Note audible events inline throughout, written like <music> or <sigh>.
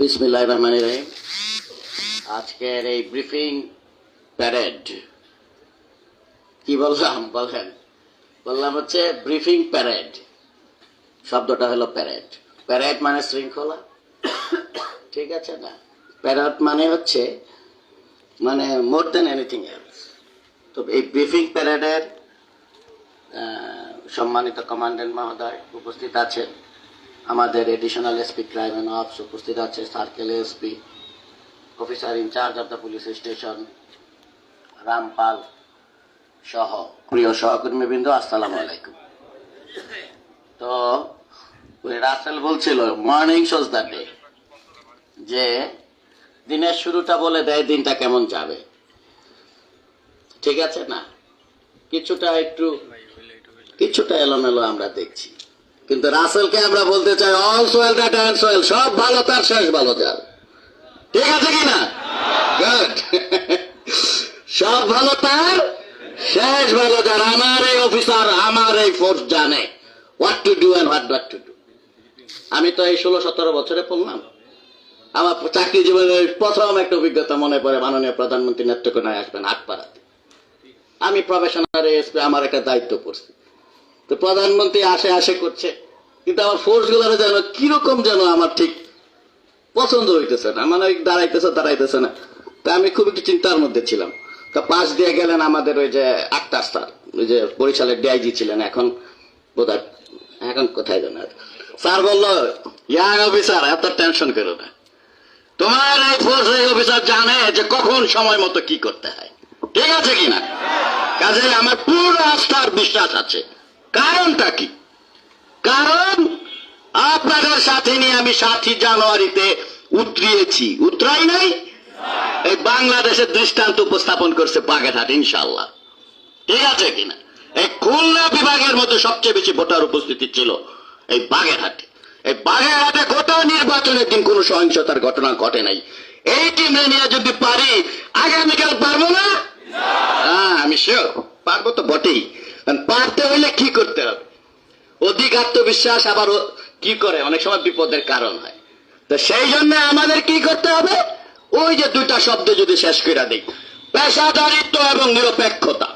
বিসমিল্লাহ রহমান রহিম। আজকের এই ব্রিফিং প্যারেড। কি বললাম? বলেন। বললাম হচ্ছে ব্রিফিং প্যারেড। শব্দটা হলো প্যারেড। প্যারেড মানে শৃঙ্খলা। ঠিক আছে না? প্যারেড মানে হচ্ছে মানে মোর দেন এনিথিং এলস তো এই ব্রিফিং প্যারেডের সম্মানিত কমান্ডেন্ট মহোদয় উপস্থিত আছেন। আমাদের additional SP crime and ops উপস্থিত আছে circle SP officer in charge of the police station Rampal সহ। প্রিয় সহকর্মীবৃন্দ, আসসালামু আলাইকুম। তো রাসেল বলছিল মর্নিং শোজ দ্য ডে যে দিনের শুরুটা বলে দেয়, দিনটা কেমন যাবে। ঠিক আছে না? কিছুটা একটু, কিছুটা এলোমেলো আমরা দেখছি। কিন্তু রাসেলকে আমরা বলতে চাই all's well that ends well সব ভালো তার শেষ ভালো যার। ঠিক আছে কি না? গুড <laughs> সব ভালো তার শেষ ভালো যার। আমার এই অফিসার, আমার এই ফোর্স জানে। What to do and what not to do আমি তো এই ষোলো সতেরো বছরে পড়লাম। আমার চাকরি জীবনের প্রথম একটা অভিজ্ঞতা মনে পড়ে, মাননীয় প্রধানমন্ত্রী নেত্রকোনায় আসবেন আটপাড়াতে আমি প্রফেশনাল এসপি, আমার একটা দায়িত্ব পড়ছি। তো প্রধানমন্ত্রী আসে আসে করছে। কিন্তু আমার ফোর্সগুলো যেন কীরকম যেন আমার ঠিক পছন্দ হইতেছে না মানে দাঁড়াইতেছে দাঁড়াইতেছে না। তা আমি খুব একটু চিন্তার মধ্যে ছিলাম। তা পাশ দিয়ে গেলেন আমাদের ওই যে আক্তার স্যার, ওই যে বরিশালের ডিআইজি ছিলেন, এখন বোধ এখন কোথায় যেন স্যার বলল, ইয়াং অফিসার, এত টেনশন করো না। তোমার এই ফোর্স এই অফিসার জানে যে কখন সময় মতো কি করতে হয়। ঠিক আছে কিনা? কাজে আমার পুরো আস্থার বিশ্বাস আছে। কারণটা কি? কারণ আপনাদের সাথে নিয়ে আমি সাতই জানুয়ারিতে উতরিয়েছি। উতরাই নাই? এই বাংলাদেশের দৃষ্টান্ত উপস্থাপন করছে বাগেরহাট ইনশাল্লাহ ঠিক আছে কিনা? এই খুলনা বিভাগের মধ্যে সবচেয়ে বেশি ভোটার উপস্থিতি ছিল এই বাগেরহাটে। এই বাগেরহাটে গোটা নির্বাচনের দিন কোনো সহিংসতার ঘটনা ঘটে নাই। এই টিমে নিয়ে যদি পারি আগামীকাল পারব না? হ্যাঁ আমি শিওর পারব তো বটেই। পারতে হইলে কি করতে হবে? অধিক আত্মবিশ্বাস আবার কি করে? অনেক সময় বিপদের কারণ হয়। তো সেই জন্য আমাদের কি করতে হবে? ওই যে দুইটা শব্দ যদি শেষ করে দিই। পেশাদারিত্ব এবং নিরপেক্ষতা।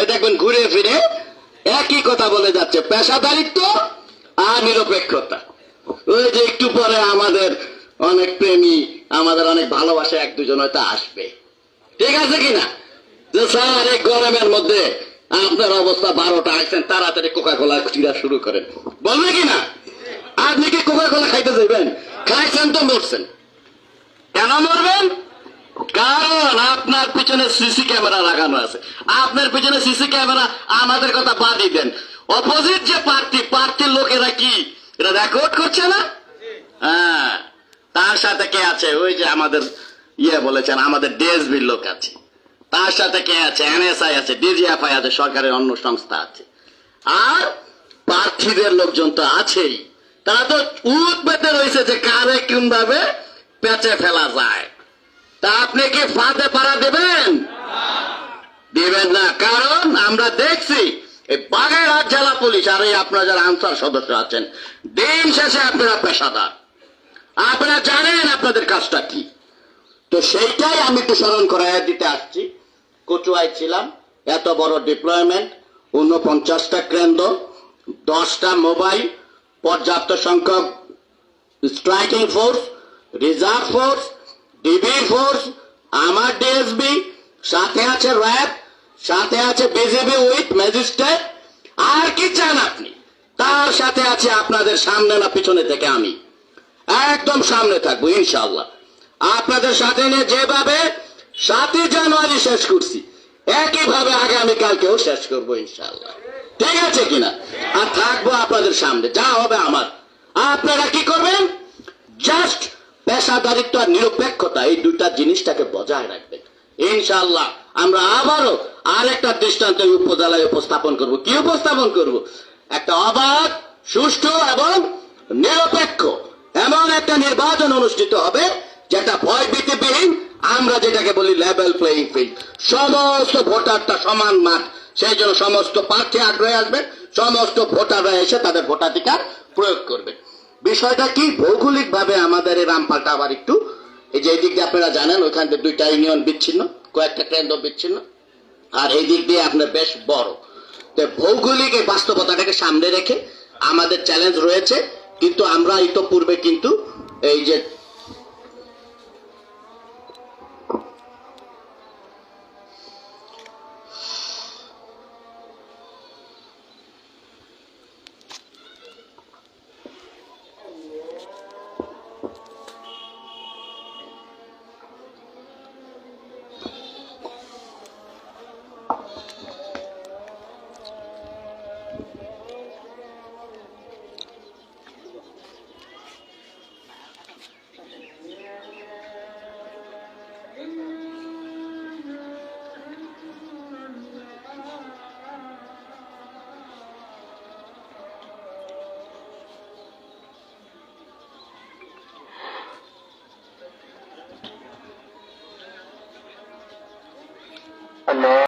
এই দেখবেন ঘুরে ফিরে একই কথা বলে যাচ্ছে। পেশাদারিত্ব আর নিরপেক্ষতা। ওই যে একটু পরে আমাদের অনেক প্রেমী, আমাদের অনেক ভালোবাসা এক দুজন হয়তো আসবে। ঠিক আছে কিনা? যে স্যার, এই গরমের মধ্যে আপনার অবস্থা বারোটা, আসছেন তাড়াতাড়ি কোকা কোলা চিরা শুরু করেন। বলবে কিনা আপনি কি কোকা কোলা খাইতে যাবেন খাইছেন তো মরছেন। কেন মরবেন? কারণ আপনার পিছনে সিসি ক্যামেরা লাগানো আছে। আপনার পিছনে সিসি ক্যামেরা আমাদের কথা বাদই দেন। অপোজিট যে প্রার্থী প্রার্থীর লোকেরা কি? এটা রেকর্ড করছে না? হ্যাঁ। তার সাথে কে আছে? ওই যে আমাদের ইয়ে বলেছেন, আমাদের ডিএসবির লোক আছে। তার সাথে কে আছে? এনএসআই আছে, ডিজিএফআই আছে, সরকারের অন্য সংস্থা আছে। আর প্রার্থীদের লোকজন তো আছেই। তারা তো পেতে রয়েছে যে কারে কোন ভাবে পেঁচে ফেলা যায়। তা আপনি কি ফাঁদে পাড়া দেবেন? দেবেন না, কারণ আমরা দেখছি এই বাগেরহাট জেলা পুলিশ আর এই আপনারা যারা আনসার সদস্য আছেন, দিন শেষে আপনারা পেশাদার। আপনারা জানেন আপনাদের কাজটা কি। তো সেইটাই আমি একটু স্মরণ করাই দিতে আসছি। কচুয়ায় ছিলাম, এত বড় ডিপ্লয়মেন্ট উনপঞ্চাশটা কেন্দ্র, দশটা মোবাইল পর্যাপ্ত সংখ্যক striking force reserve force DB force আমার ডিএসবি সাথে আছে র্যাব সাথে আছে বিজেপি উইথ ম্যাজিস্ট্রেট আর কি চান আপনি? তার সাথে আছে আপনাদের সামনে না পিছনে থেকে আমি। একদম সামনে থাকব ইনশাল্লাহ আপনাদের সাথে নিয়ে যেভাবে সাতই জানুয়ারি শেষ করছি, একইভাবে আগামীকালকেও শেষ করব ইনশাল্লাহ ঠিক আছে কিনা? আর থাকব আপনাদের সামনে, যা হবে আমার। আপনারা কি করবেন? জাস্ট পেশাদারিত্ব আর নিরপেক্ষতা, এই দুইটা জিনিসটাকে বজায় রাখবেন। ইনশাল্লাহ আমরা আবারও আরেকটা দৃষ্টান্ত এই উপজেলায় উপস্থাপন করব। কি উপস্থাপন করব? একটা অবাধ, সুষ্ঠু এবং নিরপেক্ষ, এমন একটা নির্বাচন অনুষ্ঠিত হবে যেটা ভয় ভীতিবিহীন, আমরা যেটাকে বলি লেভেল প্লেইং ফিল্ড সমস্ত ভোটারটা সমান মাঠ, সেই জন্য সমস্ত প্রার্থী আগ্রহে আসবে, সমস্ত ভোটাররা এসে তাদের ভোটাধিকার প্রয়োগ করবে। বিষয়টা কি? ভৌগোলিক ভাবে আমাদের এই রামপালটা আবার একটু, এই যে এই দিক দিয়ে আপনারা জানেন, ওইখান থেকে দুইটা ইউনিয়ন বিচ্ছিন্ন, কয়েকটা কেন্দ্র বিচ্ছিন্ন, আর এই দিক দিয়ে আপনার বেশ বড়। তো ভৌগোলিক এই বাস্তবতাটাকে সামনে রেখে আমাদের চ্যালেঞ্জ রয়েছে, কিন্তু আমরা ইতোপূর্বে কিন্তু এই যে